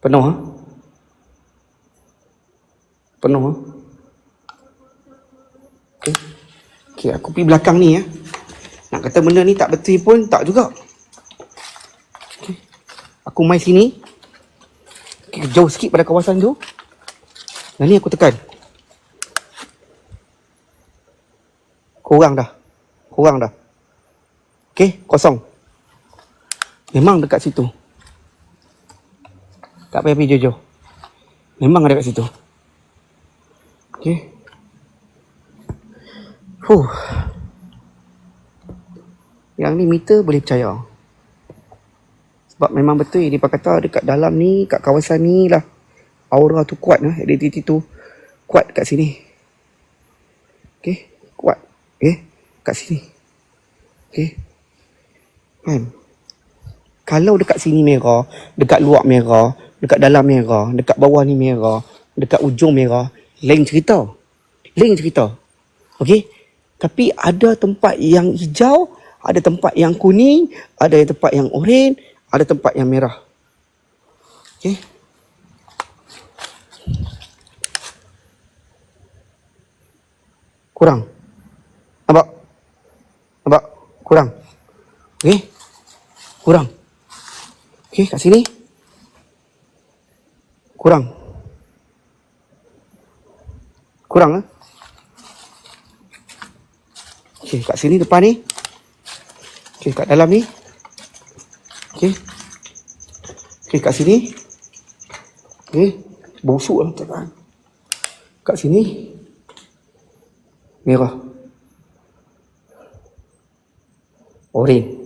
Penuh ha? Penuh ha? Okey. Okey, aku pergi belakang ni ya. Nak kata benda ni tak betul pun tak juga. Okey. Aku mai sini. Okey, jauh sikit pada kawasan tu. Dan ni aku tekan. Kurang dah. Kurang dah. Okey, kosong. Memang dekat situ. Tak payah pergi jauh-jauh. Memang ada kat situ. Okey. Huh. Yang ni meter boleh percaya. Sebab memang betul yang dia kata dekat dalam ni, kat kawasan ni lah. Aura tu kuat lah. Identiti tu kuat kat sini. Okey. Kuat. Okey. Kat sini. Okey. Kan? Kalau dekat sini merah, dekat luar merah, dekat dalam merah, dekat bawah ni merah, dekat ujung merah, lain cerita. Lain cerita. Okey? Tapi ada tempat yang hijau, ada tempat yang kuning, ada tempat yang oranye, ada tempat yang merah. Okey? Kurang. Nampak? Nampak? Kurang. Okey? Kurang. Okey, kat sini. Kurang. Kurang ah. Okey, kat sini depan ni. Okey, kat dalam ni. Okey. Okey, kat sini. Okey, busuk lah tekan. Kat sini. Merah. Oren.